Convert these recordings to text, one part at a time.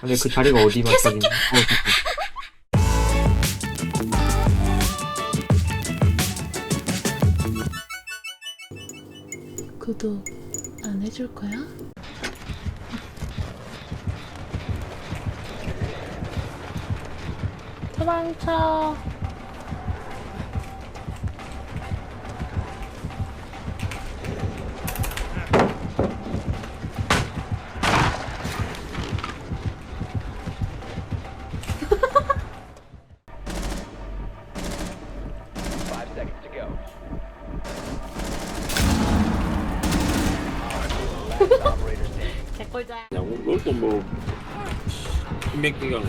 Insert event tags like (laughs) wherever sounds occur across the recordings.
근데 그 자리가 어디 (laughs) 맞다니? 어, 구독 안 해줄 거야? 도망쳐. 개꿀자야. 그냥 롤도 뭐 인맥 기간 거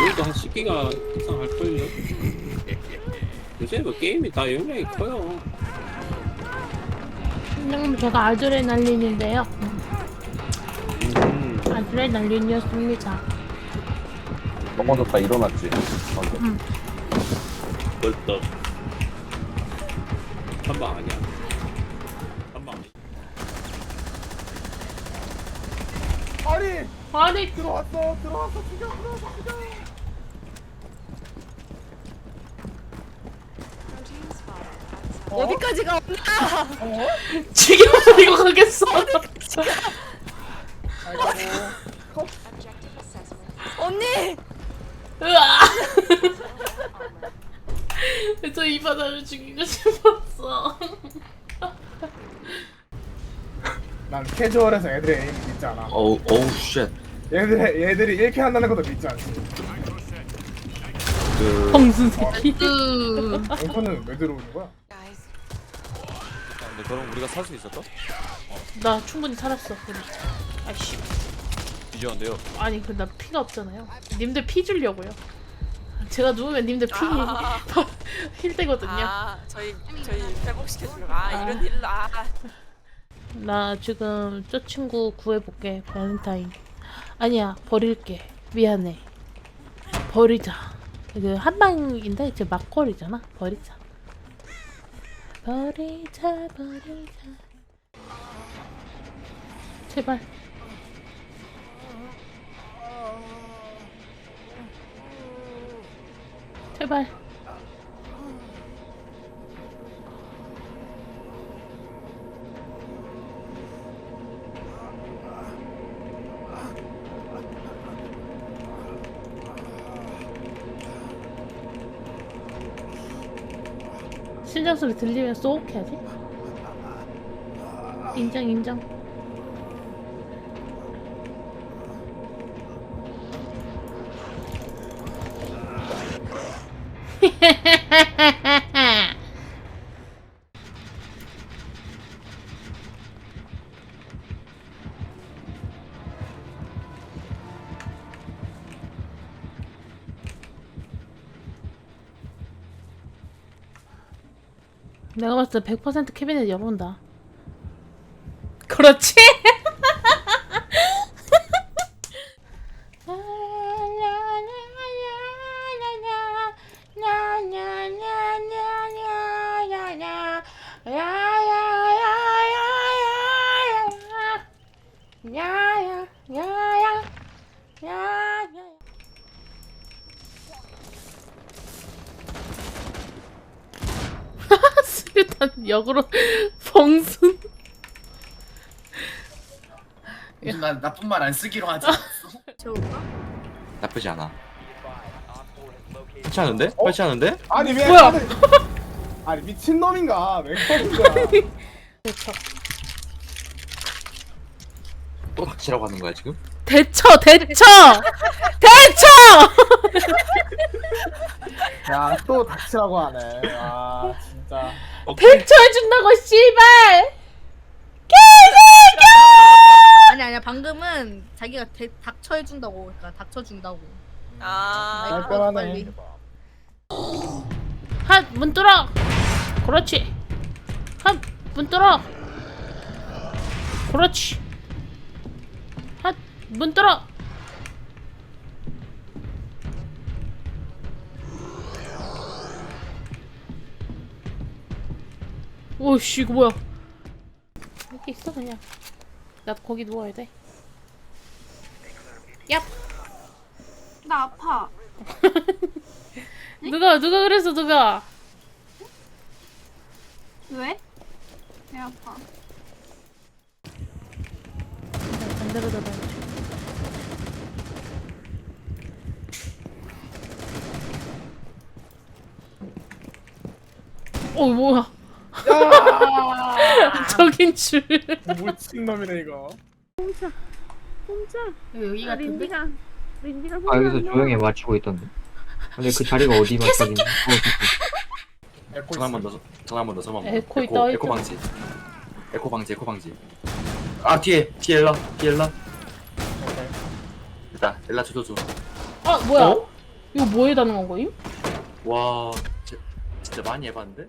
롤도 한 10기가 이상 할걸요? 요새 뭐 게임이 다 용량이 커요 선생님 제가 아드레날린인데요. 음, 아드레날린이었습니다. 넘어졌다 일어났지. 방금. 벌떡 한방 아니야 한방 아니야 아니 아니 들어왔어 들어왔어 죽여 들어왔어 죽여 어디까지 가? 죽여버리고 가겠어. 아이고 언니! 으아. (laughs) 저이 바다를 죽이고 싶었어. 난 캐주얼해서 애들의 에임 믿지 않아 어우 어우 쉣. 얘들, 얘들이 이렇게 한다는 것도 믿지 않지 그 범순 새끼. 앵커는 왜 들어오는 거야? 근데 그럼 우리가 살 수 있었어? 나 충분히 살았어. 우리. 아이씨. 뒤졌는데요. 아니 그나 피가 없잖아요. 님들 피 주려고요. 제가 누우면 님들 피 아. (laughs) 힐되거든요. 아, 저희 저희 회복시켜주려고. 아, 아. 이런 일로 아. 나 지금 저 친구 구해볼게 발렌타인. 아니야 버릴게. 미안해. 버리자. 그 한방인데 이제 막걸리잖아? 버리자. 버리자 버리자. 제발. 제발 심장 소리 들리면 쏙 해야지. 인정 인정. (laughs) 내가 봤을 때 100% 캐비넷 열어온다. 그렇지? (laughs) (laughs) 수류탄 역으로 (laughs) 봉순 난 나쁜 말 안 쓰기로 하지 않았어? (laughs) 나쁘지 않아. Op 4 has located 괜찮은데? 어? 괜찮은데? 아니 왜 뭐야? 다들- (laughs) 아니 미친 놈인가 왜 그러는 거야 대처 또 닥치라고 하는 거야 지금? 대처 대처 대처 야 또 닥치라고 하네 아 진짜. 대처해준다고 씨발! 아니 아니야. 방금은 자기가 대, 닥쳐해준다고 그러니까 닥쳐준다고. 아. 아이, 깔끔하네. 한문 뚫어! 그렇지. 한문 뚫어! 그렇지. 한문 뚫어 오씨 이거 뭐야 여기 있어 그냥 나 거기 누워야 돼. 나 아파. (laughs) 누가 누가 그랬어 누가? 왜? 배 아파. 반대로 닫아야지. 어 뭐야? (laughs) 저긴 줄. 미친놈이네 이거 여기 같은데? 아 여기서 조용히 맞추고 있던데 근데 그 자리가 어디 (laughs) 맞춰진지 어, 에코 전화 한번 더. 전화 한번 더. 전화 한번 더. 에코 있다, 에코 있다. 방지. 에코 방지. 에코 방지. 아 뒤에 뒤에 엘라 뒤에 엘라. 됐다. 엘라 줘줘 줘. 아 뭐야? 이거 뭐에 다는 거임? 와 진- 진짜 많이 해봤는데?